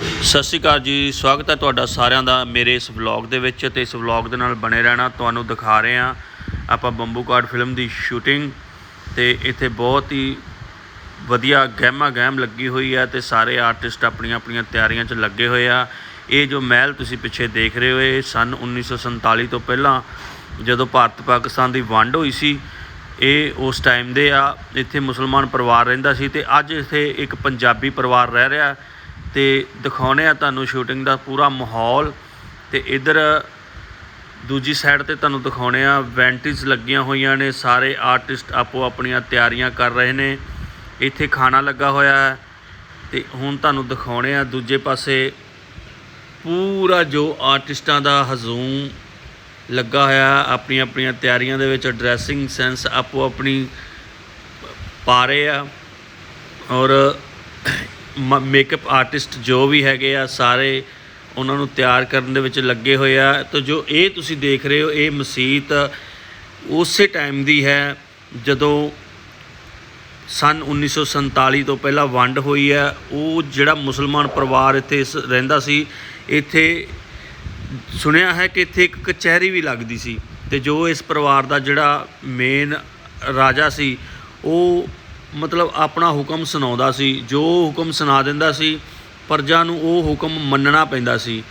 ਸਤਿ ਸ਼੍ਰੀ ਅਕਾਲ ਜੀ, ਸਵਾਗਤ ਹੈ ਤੁਹਾਡਾ ਸਾਰਿਆਂ ਦਾ ਮੇਰੇ ਇਸ ਵਲੌਗ ਦੇ ਵਿੱਚ ਤੇ ਇਸ ਵਲੌਗ ਦੇ ਨਾਲ ਬਣੇ ਰਹਿਣਾ, ਤੁਹਾਨੂੰ ਦਿਖਾ ਰਹੇ ਹਾਂ ਆਪਾਂ ਬੰਬੂ ਕਾਰਡ ਫਿਲਮ ਦੀ ਸ਼ੂਟਿੰਗ ਤੇ ਇੱਥੇ ਬਹੁਤ ਹੀ ਵਧੀਆ ਗਹਿਮਾ ਗਹਿਮ ਲੱਗੀ ਹੋਈ ਆ ਤੇ ਸਾਰੇ ਆਰਟਿਸਟ ਆਪਣੀਆਂ ਆਪਣੀਆਂ ਤਿਆਰੀਆਂ 'ਚ ਲੱਗੇ ਹੋਏ ਆ। ਇਹ ਜੋ ਮਹਿਲ ਤੁਸੀਂ ਪਿੱਛੇ ਦੇਖ ਰਹੇ ਹੋ, ਇਹ ਸਨ 1947 ਤੋਂ ਪਹਿਲਾਂ ਜਦੋਂ ਭਾਰਤ ਪਾਕਿਸਤਾਨ ਦੀ ਵੰਡ ਹੋਈ ਸੀ, ਇਹ ਉਸ ਟਾਈਮ ਦੇ ਆ, ਇੱਥੇ ਮੁਸਲਮਾਨ ਪਰਿਵਾਰ ਰਹਿੰਦਾ ਸੀ ਤੇ ਅੱਜ ਇੱਥੇ ਇੱਕ ਪੰਜਾਬੀ ਪਰਿਵਾਰ ਰਹਿ ਰਿਹਾ। ਅਤੇ ਦਿਖਾਉਣੇ ਆ ਤੁਹਾਨੂੰ ਸ਼ੂਟਿੰਗ ਦਾ ਪੂਰਾ ਮਾਹੌਲ ਅਤੇ ਇੱਧਰ ਦੂਜੀ ਸਾਈਡ ਤੇ ਤੁਹਾਨੂੰ ਦਿਖਾਉਣੇ ਆ ਵੈਂਟੀਜ਼ ਲੱਗੀਆਂ ਹੋਈਆਂ ਨੇ, ਸਾਰੇ ਆਰਟਿਸਟ ਆਪੋ ਆਪਣੀਆਂ ਤਿਆਰੀਆਂ ਕਰ ਰਹੇ ਨੇ। ਇੱਥੇ ਖਾਣਾ ਲੱਗਾ ਹੋਇਆ ਹੈ ਤੇ ਹੁਣ ਤੁਹਾਨੂੰ ਦਿਖਾਉਣੇ ਆ ਦੂਜੇ ਪਾਸੇ ਪੂਰਾ ਜੋ ਆਰਟਿਸਟਾਂ ਦਾ ਹਜ਼ੂਮ ਲੱਗਾ ਹੋਇਆ ਆਪਣੀਆਂ ਆਪਣੀਆਂ ਤਿਆਰੀਆਂ ਦੇ ਵਿੱਚ ਡਰੈਸਿੰਗ ਸੈਂਸ ਆਪੋ ਆਪਣੀ ਪਾ ਰਹੇ ਆ ਔਰ ਮੇਕਅਪ ਆਰਟਿਸਟ ਜੋ ਵੀ ਹੈਗੇ ਆ, ਸਾਰੇ ਉਹਨਾਂ ਨੂੰ ਤਿਆਰ ਕਰਨ ਦੇ ਵਿੱਚ ਲੱਗੇ ਹੋਏ ਆ। ਤਾਂ ਜੋ ਇਹ ਤੁਸੀਂ ਦੇਖ ਰਹੇ ਹੋ, ਇਹ ਮਸਜਿਦ ਉਸੇ ਟਾਈਮ ਦੀ ਹੈ ਜਦੋਂ ਸਨ 1947 ਤੋਂ ਪਹਿਲਾਂ ਵੰਡ ਹੋਈ ਹੈ। ਉਹ ਜਿਹੜਾ ਮੁਸਲਮਾਨ ਪਰਿਵਾਰ ਇੱਥੇ ਸ- ਰਹਿੰਦਾ ਸੀ, ਇੱਥੇ ਸੁਣਿਆ ਹੈ ਕਿ ਇੱਥੇ ਇੱਕ ਕਚਹਿਰੀ ਵੀ ਲੱਗਦੀ ਸੀ। ਤੇ ਜੋ ਇਸ ਪਰਿਵਾਰ ਦਾ ਜਿਹੜਾ ਮੇਨ ਰਾਜਾ ਸੀ, ਉਹ ਮਤਲਬ ਆਪਣਾ ਹੁਕਮ ਸੁਣਾਉਂਦਾ ਸੀ, ਜੋ ਹੁਕਮ ਸੁਣਾ ਦਿੰਦਾ ਸੀ, ਪ੍ਰਜਾ ਨੂੰ ਉਹ ਹੁਕਮ ਮੰਨਣਾ ਪੈਂਦਾ ਸੀ।